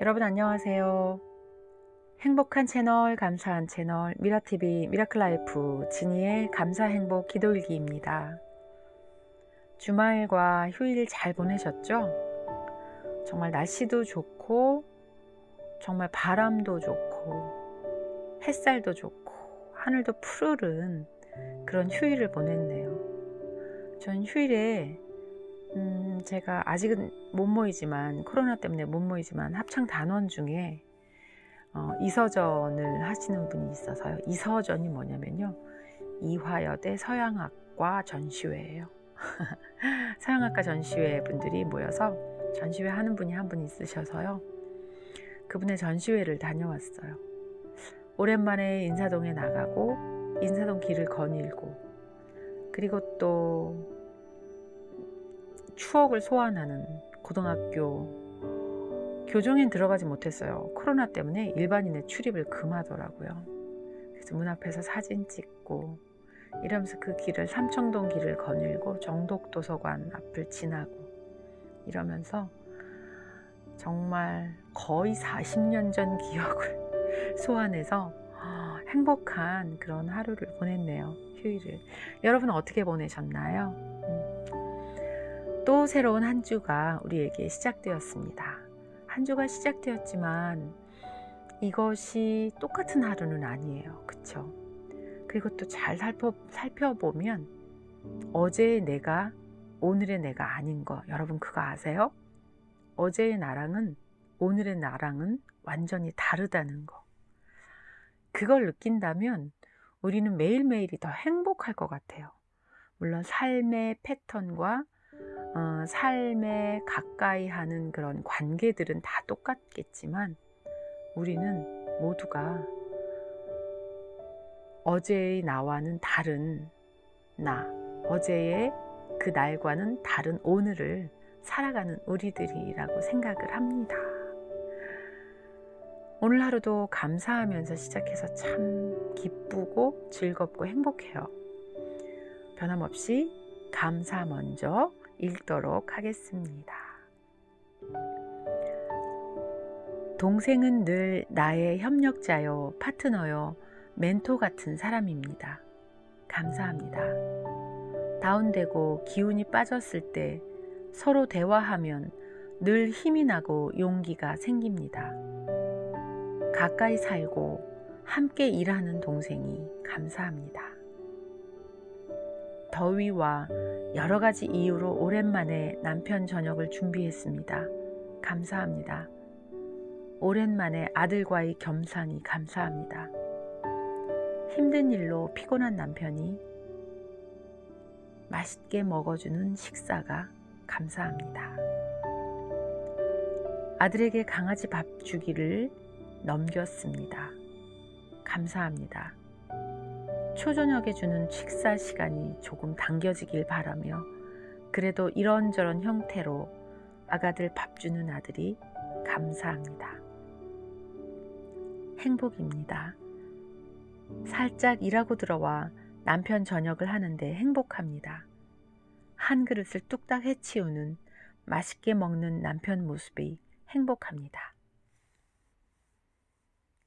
여러분 안녕하세요. 행복한 채널, 감사한 채널, 미라TV 미라클라이프 진이의 감사 행복 기도일기입니다. 주말과 휴일 잘 보내셨죠? 정말 날씨도 좋고, 정말 바람도 좋고, 햇살도 좋고, 하늘도 푸르른 그런 휴일을 보냈네요. 전 휴일에 음, 제가 아직은 못 모이지만 코로나 때문에 못 모이지만 합창 단원 중에 어, 이서전을 하시는 분이 있어서요. 이서전이 뭐냐면요. 이화여대 서양학과 전시회예요. 서양학과 전시회 분들이 모여서 전시회 하는 분이 한 분 있으셔서요. 그분의 전시회를 다녀왔어요. 오랜만에 인사동에 나가고 인사동 길을 거닐고 그리고 또 추억을 소환하는 고등학교 교정엔 들어가지 못했어요. 코로나 때문에 일반인의 출입을 금하더라고요. 그래서 문 앞에서 사진 찍고 이러면서 그 길을 삼청동 길을 거닐고 정독도서관 앞을 지나고 이러면서 정말 거의 40년 전 기억을 소환해서 행복한 그런 하루를 보냈네요. 휴일을. 여러분 어떻게 보내셨나요? 음. 또 새로운 한 주가 우리에게 시작되었습니다. 한 주가 시작되었지만 이것이 똑같은 하루는 아니에요. 그쵸? 그리고 또 잘 살펴, 살펴보면 어제의 내가 오늘의 내가 아닌 거 여러분 그거 아세요? 어제의 나랑은 오늘의 나랑은 완전히 다르다는 거. 그걸 느낀다면 우리는 매일매일이 더 행복할 것 같아요. 물론 삶의 패턴과 어, 삶에 가까이 하는 그런 관계들은 다 똑같겠지만 우리는 모두가 어제의 나와는 다른 나, 어제의 그 날과는 다른 오늘을 살아가는 우리들이라고 생각을 합니다. 오늘 하루도 감사하면서 시작해서 참 기쁘고 즐겁고 행복해요. 변함없이 감사 먼저 읽도록 하겠습니다. 동생은 늘 나의 협력자요, 파트너요, 멘토 같은 사람입니다. 감사합니다. 다운되고 기운이 빠졌을 때 서로 대화하면 늘 힘이 나고 용기가 생깁니다. 가까이 살고 함께 일하는 동생이 감사합니다. 더위와 여러 가지 이유로 오랜만에 남편 저녁을 준비했습니다. 감사합니다. 오랜만에 아들과의 겸상이 감사합니다. 힘든 일로 피곤한 남편이 맛있게 먹어주는 식사가 감사합니다. 아들에게 강아지 밥 주기를 넘겼습니다. 감사합니다. 초저녁에 주는 식사 시간이 조금 당겨지길 바라며 그래도 이런저런 형태로 아가들 밥 주는 아들이 감사합니다. 행복입니다. 살짝 일하고 들어와 남편 저녁을 하는데 행복합니다. 한 그릇을 뚝딱 해치우는 맛있게 먹는 남편 모습이 행복합니다.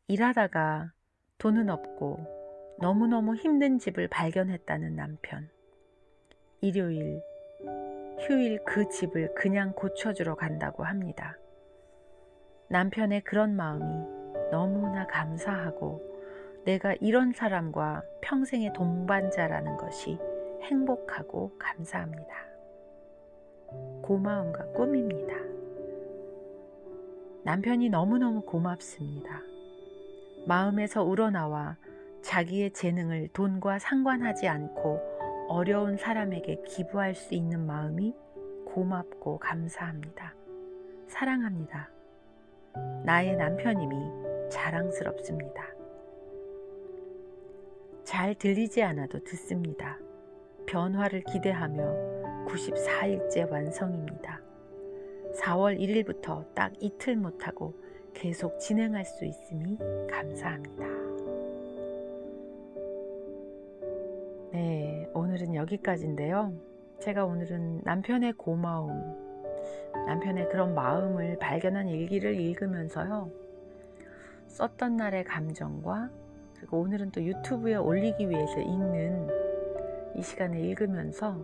일하다가 돈은 없고 너무너무 힘든 집을 발견했다는 남편. 일요일, 휴일 그 집을 그냥 고쳐주러 간다고 합니다. 남편의 그런 마음이 너무나 감사하고 내가 이런 사람과 평생의 동반자라는 것이 행복하고 감사합니다. 고마움과 꿈입니다. 남편이 너무너무 고맙습니다. 마음에서 우러나와 자기의 재능을 돈과 상관하지 않고 어려운 사람에게 기부할 수 있는 마음이 고맙고 감사합니다. 사랑합니다. 나의 남편임이 자랑스럽습니다. 잘 들리지 않아도 듣습니다. 변화를 기대하며 94일째 완성입니다. 4월 1일부터 딱 이틀 못하고 계속 진행할 수 있음이 감사합니다. 네, 오늘은 여기까지인데요. 제가 오늘은 남편의 고마움, 남편의 그런 마음을 발견한 일기를 읽으면서요. 썼던 날의 감정과 그리고 오늘은 또 유튜브에 올리기 위해서 읽는 이 시간에 읽으면서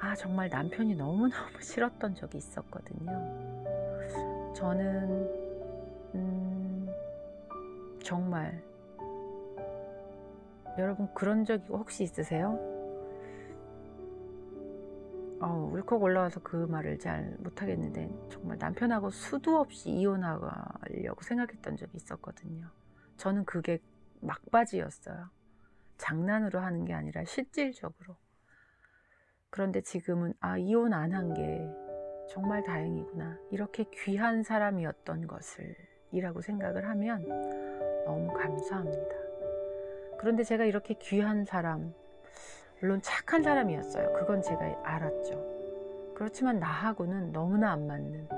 아 정말 남편이 너무너무 싫었던 적이 있었거든요. 저는 음, 정말 여러분 그런 적이 혹시 있으세요? 어, 울컥 올라와서 그 말을 잘 못하겠는데 정말 남편하고 수도 없이 이혼하려고 생각했던 적이 있었거든요. 저는 그게 막바지였어요. 장난으로 하는 게 아니라 실질적으로. 그런데 지금은 아 이혼 안 한 게 정말 다행이구나. 이렇게 귀한 사람이었던 것을 이라고 생각을 하면 너무 감사합니다. 그런데 제가 이렇게 귀한 사람, 물론 착한 사람이었어요. 그건 제가 알았죠. 그렇지만 나하고는 너무나 안 맞는,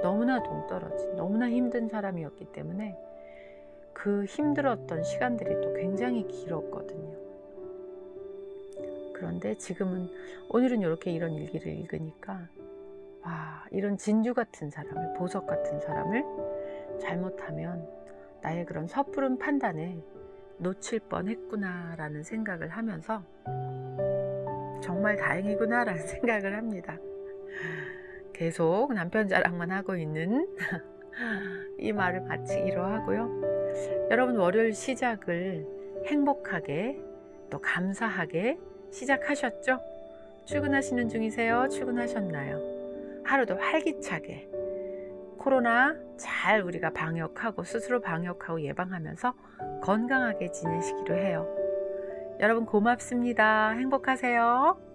너무나 동떨어진, 너무나 힘든 사람이었기 때문에 그 힘들었던 시간들이 또 굉장히 길었거든요. 그런데 지금은 오늘은 이렇게 이런 일기를 읽으니까 와 이런 진주 같은 사람을 보석 같은 사람을 잘못하면 나의 그런 섣부른 판단에 놓칠 뻔했구나라는 생각을 하면서 정말 다행이구나라는 생각을 합니다. 계속 남편 자랑만 하고 있는 이 말을 마치기로 하고요. 여러분 월요일 시작을 행복하게 또 감사하게 시작하셨죠? 출근하시는 중이세요? 출근하셨나요? 하루도 활기차게 코로나 잘 우리가 방역하고 스스로 방역하고 예방하면서 건강하게 지내시기로 해요. 여러분 고맙습니다. 행복하세요.